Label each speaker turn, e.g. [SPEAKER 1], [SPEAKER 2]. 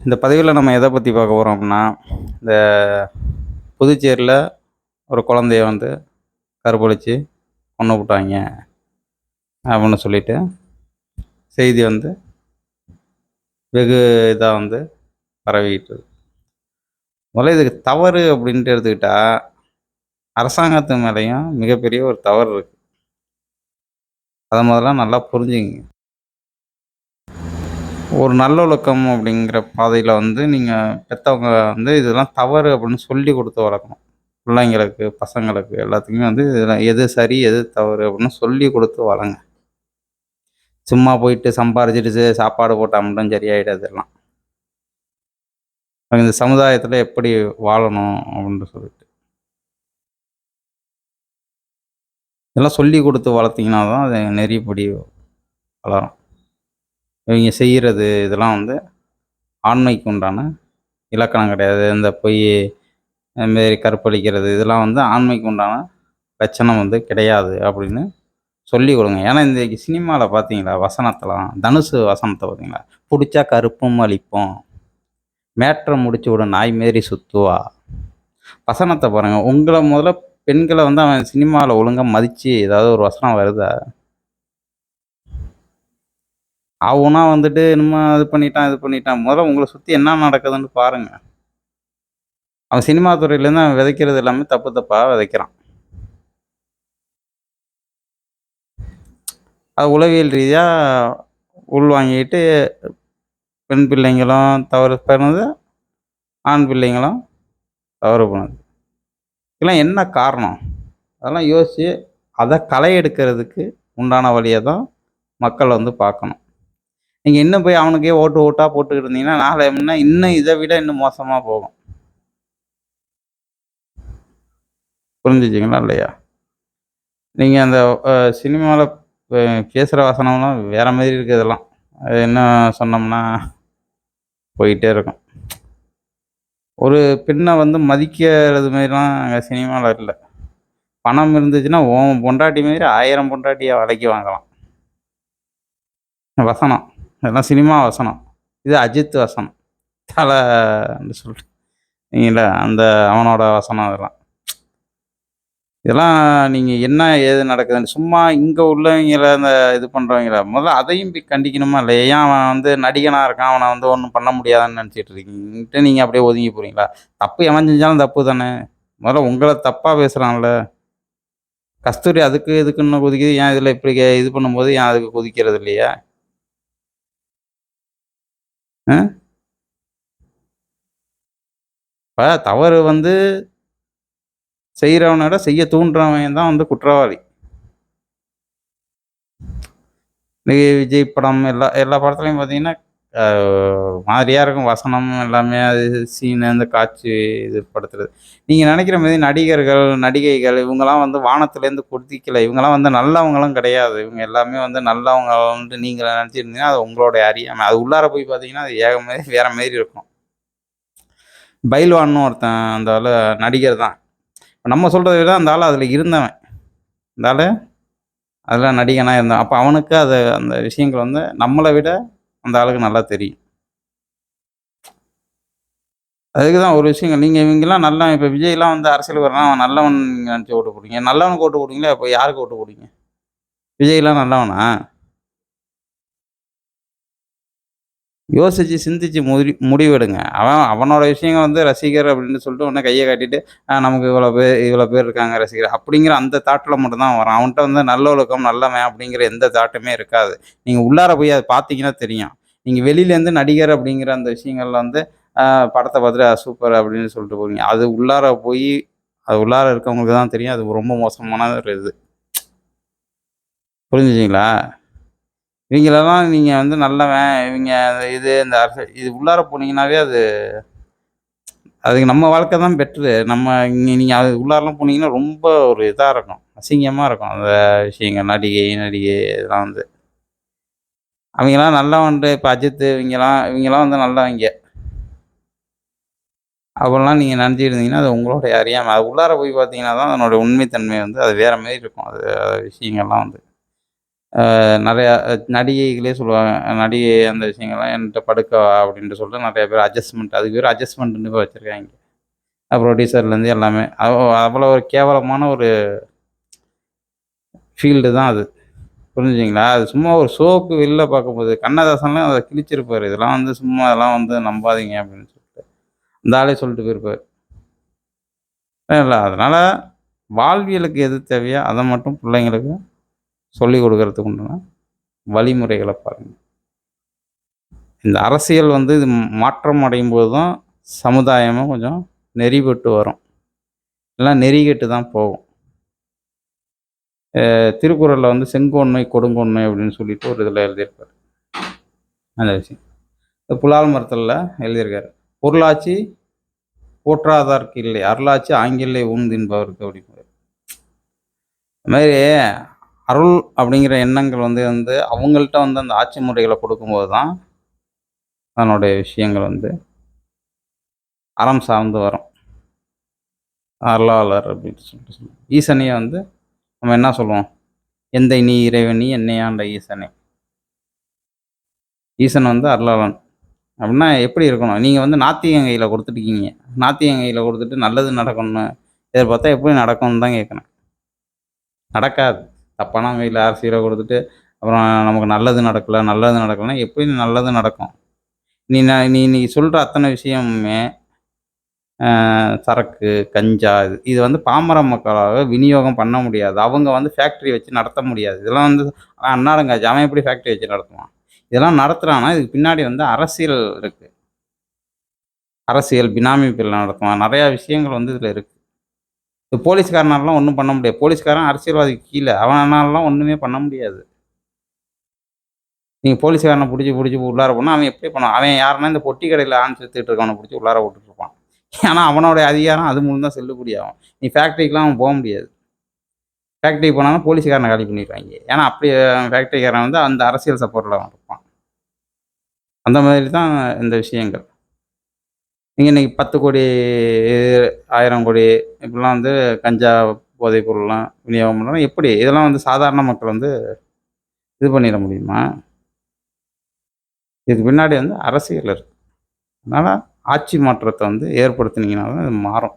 [SPEAKER 1] இந்த பதிவில் நம்ம எதை பற்றி பார்க்க போகிறோம் அப்படின்னா இந்த புதுச்சேரியில் ஒரு குழந்தைய வந்து கற்பழித்து கொண்டு விட்டாங்க அப்படின்னு சொல்லிட்டு செய்தி வந்து வெகு இதாக வந்து பரவிக்கிட்டு முதல்ல இதுக்கு தவறு அப்படின்ட்டு எடுத்துக்கிட்டால் அரசாங்கத்து மேலேயும் மிகப்பெரிய ஒரு தவறு இருக்குது அதை முதல்ல நல்லா புரிஞ்சுங்க ஒரு நல்லொழுக்கம் அப்படிங்கிற பாதையில் வந்து நீங்கள் பெற்றவங்க வந்து இதெல்லாம் தவறு அப்படின்னு சொல்லி கொடுத்து வளர்க்கணும். பிள்ளைங்களுக்கு பசங்களுக்கு எல்லாத்துக்குமே வந்து இதெல்லாம் எது சரி எது தவறு அப்படின்னு சொல்லி கொடுத்து வளங்க சும்மா போயிட்டு சம்பாரிச்சிட்டு சாப்பாடு போட்டால் மட்டும் சரியாயிடாது எல்லாம். இந்த சமுதாயத்தில் எப்படி வாழணும் அப்படின்னு சொல்லிட்டு. இதெல்லாம் சொல்லி கொடுத்து வளர்த்தீங்கன்னா தான் அது நெறிப்படி வளரும். இவங்க செய்கிறது இதெல்லாம் வந்து ஆண்மைக்கு உண்டான இலக்கணம் கிடையாது. இந்த பொய் மாரி கற்பழிக்கிறது இதெல்லாம் வந்து ஆண்மைக்கு உண்டான லட்சணம் வந்து கிடையாது அப்படின்னு சொல்லி கொடுங்க. ஏன்னா இந்த சினிமாவில் பார்த்தீங்களா வசனத்தெல்லாம் தனுசு வசனத்தை பார்த்தீங்களா பிடிச்சா கருப்பும் அழிப்போம் மேட்ரை முடிச்சு விட நாய் மாரி சுத்துவா. வசனத்தை பாருங்கள் உங்களை முதல்ல பெண்களை வந்து அவன் சினிமாவில் ஒழுங்காக மதித்து ஏதாவது ஒரு வசனம் வருதா? அவனா வந்துட்டு என்னமோ இது பண்ணிட்டான் இது பண்ணிட்டான். முதல்ல உங்களை சுற்றி என்ன நடக்குதுன்னு பாருங்க. அவன் சினிமா துறையிலேருந்து அவன் விதைக்கிறது எல்லாமே தப்பு தப்பாக விதைக்கிறான். அது உளவியல் ரீதியாக உள்வாங்கிட்டு பெண் பிள்ளைங்களும் தவறு பண்ணுது ஆண் பிள்ளைங்களும் தவறு பண்ணுது. இதெல்லாம் என்ன காரணம்? அதெல்லாம் யோசித்து அதை களை எடுக்கிறதுக்கு உண்டான வழியை தான் மக்கள் வந்து பார்க்கணும். நீங்கள் இன்னும் போய் அவனுக்கே ஓட்டு ஓட்டாக போட்டுக்கிட்டு இருந்தீங்கன்னா நாளை முன்ன இன்னும் இதை விட இன்னும் மோசமாக போகும். புரிஞ்சுச்சிங்களா இல்லையா? நீங்கள் அந்த சினிமாவில் பேசுகிற வசனம்லாம் வேற மாதிரி இருக்குது இதெல்லாம். அது என்ன சொன்னோம்னா போயிட்டே இருக்கும். ஒரு பெண்ணை வந்து மதிக்கிறது மாதிரிலாம் அங்கே சினிமாவில் இல்லை. பணம் இருந்துச்சுன்னா ஓ பொண்டாட்டி மாதிரி ஆயிரம் பொண்டாட்டியை விலைக்கு வாங்கலாம். வசனம். இதெல்லாம் சினிமா வசனம். இது அஜித் வசனம். தலை சொல்லிட்டு நீங்கள அந்த அவனோட வசனம் அதெல்லாம் இதெல்லாம் நீங்கள் என்ன ஏது நடக்குதுன்னு சும்மா இங்கே உள்ளவங்கள அந்த இது பண்ணுறவங்கள முதல்ல அதையும் போய் கண்டிக்கணுமா இல்லை ஏன் அவன் வந்து நடிகனாக இருக்கான் அவனை வந்து ஒன்றும் பண்ண முடியாதுன்னு நினச்சிட்டு இருக்கீங்கன்ட்டு நீங்கள் அப்படியே ஒதுங்கி போகிறீங்களா தப்பு எவன் செஞ்சாலும் தப்பு தானே. முதல்ல உங்களை தப்பாக பேசுகிறான்ல கஸ்தூரி அதுக்கு இதுக்குன்னு கொதிக்குது ஏன் இதில் இப்படி இது பண்ணும்போது ஏன் அதுக்கு கொதிக்கிறது இல்லையா? இப்போ தவறு வந்து செய்கிறவனோட செய்ய தூண்டுறவன் தான் வந்து குற்றவாளி. இன்னைக்கு விஜய் படம் எல்லா எல்லா படத்துலையும் பார்த்தீங்கன்னா மாதிரியாக இருக்கும் வசனம் எல்லாமே அது சீனு அந்த காட்சி இது படுத்துறது. நீங்கள் நினைக்கிற மாதிரி நடிகர்கள் நடிகைகள் இவங்கெல்லாம் வந்து வானத்துலேருந்து குதிக்கல. இவங்கெல்லாம் வந்து நல்லவங்களும் கிடையாது. இவங்க எல்லாமே வந்து நல்லவங்க வந்து நீங்கள் நினச்சிருந்தீங்கன்னா அது உங்களுடைய அறியாமை. அது உள்ளார போய் பார்த்தீங்கன்னா அது ஏக மாதிரி மாதிரி இருக்கும். பைல்வான்னு ஒருத்தன் அந்த ஆள் நடிகர் தான். நம்ம சொல்கிறத விட அந்த ஆள் அதில் இருந்தவன். அந்த ஆள் அதெல்லாம் நடிகனாக இருந்தான். அப்போ அவனுக்கு அது அந்த விஷயங்கள் வந்து நம்மளை விட அந்த ஆளுக்கு நல்லா தெரியும். அதுக்கு தான் ஒரு விஷயங்கள். நீங்கள் இவங்கெல்லாம் நல்லா இப்போ விஜய்லாம் வந்து அரசியல் வரலாம் அவன் நல்லவன் நினச்சி ஓட்டு போடுங்க நல்லவனுக்கு ஓட்டு போடுவீங்களா? இப்போ யாருக்கு ஓட்டு போடுவீங்க? விஜய்லாம் நல்லவனா? யோசிச்சு சிந்திச்சு முடி முடிவெடுங்க. அவன் அவனோட விஷயங்கள் வந்து ரசிகர் அப்படின்னு சொல்லிட்டு உடனே கையை காட்டிட்டு நமக்கு இவ்வளோ பேர் இவ்வளோ பேர் இருக்காங்க ரசிகர். அப்படிங்கிற அந்த தாட்டில் மட்டும்தான் வரும் அவன்கிட்ட வந்து நல்ல ஒழுக்கம் நல்லவன் அப்படிங்கிற எந்த தாட்டுமே இருக்காது. நீங்கள் உள்ளார போய் அதை பார்த்தீங்கன்னா தெரியும். நீங்கள் வெளியிலேருந்து நடிகர் அப்படிங்கிற அந்த விஷயங்கள்ல வந்து படத்தை பார்த்துட்டு சூப்பர் அப்படின்னு சொல்லிட்டு போவீங்க. அது உள்ளார போய் அது உள்ளார இருக்கவங்களுக்கு தான் தெரியும். அது ரொம்ப மோசமான ஒரு இது. புரிஞ்சுச்சிங்களா இவங்களெல்லாம் நீங்கள் வந்து நல்லவன் இவங்க இது இந்த அரசு இது உள்ளார போனீங்கன்னாவே அது அதுக்கு நம்ம வாழ்க்கை தான் பெட்ரு நம்ம இங்கே நீங்கள் அது உள்ளாரெலாம் போனீங்கன்னா ரொம்ப ஒரு இதாக இருக்கும். அசிங்கமாக இருக்கும் அந்த விஷயங்கள் நடிகை நடிகை இதெல்லாம் வந்து. அவங்கெல்லாம் நல்லவன்ட்டு இப்போ அஜித் இவங்கெல்லாம் இவங்கெல்லாம் வந்து நல்லவங்க அப்போல்லாம் நீங்கள் நினச்சிருந்தீங்கன்னா அது உங்களுடைய அறியாமல் அது உள்ளார போய் பார்த்தீங்கன்னா தான் அதனோட உண்மைத்தன்மை வந்து அது வேறு மாதிரி இருக்கும். அது விஷயங்கள்லாம் வந்து. நிறையா நடிகைகளே சொல்லுவாங்க நடிகை அந்த விஷயங்கள்லாம் என்கிட்ட படுக்கா அப்படின்ட்டு சொல்லிட்டு நிறைய பேர் அட்ஜஸ்ட்மெண்ட் அதுக்கு பேர் அட்ஜஸ்ட்மெண்ட்னு போய் வச்சுருக்காங்க. ப்ரொடியூசர்லேருந்து எல்லாமே. அவ்வளோ ஒரு கேவலமான ஒரு ஃபீல்டு தான் அது. புரிஞ்சுங்களா அது சும்மா ஒரு ஷோக்கு வெளில பார்க்கும்போது கண்ணதாசன்லாம் அதை கிழிச்சிருப்பார். இதெல்லாம் வந்து சும்மா அதெல்லாம் வந்து நம்பாதீங்க அப்படின்னு சொல்லிட்டு. அந்த ஆளே சொல்லிட்டு போயிருப்பார். இல்லை அதனால் வாழ்வியலுக்கு எது தேவையோ அதை மட்டும் பிள்ளைங்களுக்கு சொல்லி கொடுக்கறதுக்கு உண்டான வழிமுறைகளை பாருங்கள் இந்த அரசியல் வந்து இது மாற்றம் அடையும் போது தான் சமுதாயமும் கொஞ்சம் நெறிபட்டு வரும். எல்லாம் நெறிகெட்டு தான் போகும். திருக்குறளில் வந்து செங்கோன்மை கொடுங்கோன்மை அப்படின்னு சொல்லிட்டு ஒரு இதில் எழுதியிருப்பார். அந்த விஷயம். இந்த புலால் மரத்தில் எழுதியிருக்காரு பொருளாட்சி போற்றாதார்க்கு இல்லை அருளாட்சி ஆங்கிலே ஊன்தின்பவருக்கு அப்படிங்கிறார் அது மாதிரி அருள் அப்படிங்கிற எண்ணங்கள் வந்து வந்து அவங்கள்ட்ட வந்து அந்த ஆட்சி முறைகளை கொடுக்கும்போது தான் அதனுடைய விஷயங்கள் வந்து அறம் சார்ந்து வரும். அருளாளர் அப்படின்னு சொல்லிட்டு சொல்லுவோம். ஈசனையை வந்து நம்ம என்ன சொல்லுவோம்? எந்த நீ இறைவனி என்னையாண்ட ஈசனை. ஈசன் வந்து அருளாளன். அப்படின்னா எப்படி இருக்கணும்? நீங்கள் வந்து நாத்திகம் கையில் கொடுத்துட்டீங்க நாத்திகம் கையில் கொடுத்துட்டு நல்லது நடக்கணும்னு எதிர்பார்த்தா எப்படி நடக்கும்னு தான் கேட்கணும். நடக்காது. தப்பான கையில் அரசியலை கொடுத்துட்டு அப்புறம் நமக்கு நல்லது நடக்கல நல்லது நடக்கலன்னா எப்படி நல்லது நடக்கும். நீ நான் நீ நீ சொல்கிற அத்தனை விஷயமுமே சரக்கு கஞ்சா இது இது வந்து பாமர மக்களாக விநியோகம் பண்ண முடியாது. அவங்க வந்து ஃபேக்ட்ரி வச்சு நடத்த முடியாது. இதெல்லாம் வந்து அண்ணாருங்க அவன் எப்படி ஃபேக்ட்ரி வச்சு நடத்துவான்? இதெல்லாம் நடத்துகிறாங்கன்னா இதுக்கு பின்னாடி வந்து அரசியல் இருக்குது அரசியல் பினாமி பில் நடத்துவான். நிறையா விஷயங்கள் வந்து இதில் இருக்குது இந்த போலீஸ்காரனாலாம் ஒன்றும் பண்ண முடியாது. போலீஸ்காரன் அரசியல்வாதிக்கு கீழே அவனாலாம் ஒன்றுமே பண்ண முடியாது. நீங்கள் போலீஸ்காரனை பிடிச்சி பிடிச்சி உள்ளார போனால் அவன் எப்படி பண்ணுவான்? அவன் யாருன்னா இந்த பொட்டி கடையில் ஆண் செத்துட்டு இருக்கவனை பிடிச்சி உள்ளார விட்டுருப்பான் ஏன்னா அவனோட அதிகாரம் அது மூலம் தான் செல்லுபடியாகும் நீ ஃபேக்ட்ரிக்கெலாம் அவன் போக முடியாது. ஃபேக்ட்ரிக்கு போனாலும் போலீஸ்காரனை காலி பண்ணிடுவாங்க. ஏன்னா அப்படி ஃபேக்ட்ரிக்காரன் வந்து அந்த அரசியல் சப்போர்ட்டில் அவன் இருப்பான். அந்த மாதிரி தான் இந்த விஷயங்கள். நீங்கள் இன்னைக்கு பத்து கோடி ஆயிரம் கோடி இப்படிலாம் வந்து கஞ்சா போதைப் பொருள்லாம் விநியோகம் பண்ணலாம் எப்படி? இதெல்லாம் வந்து சாதாரண மக்கள் வந்து இது பண்ணிட முடியுமா? இதுக்கு பின்னாடி வந்து அரசியல் இருக்குது அதனால் ஆட்சி மாற்றத்தை வந்து ஏற்படுத்தினீங்கன்னா தான் இது மாறும்.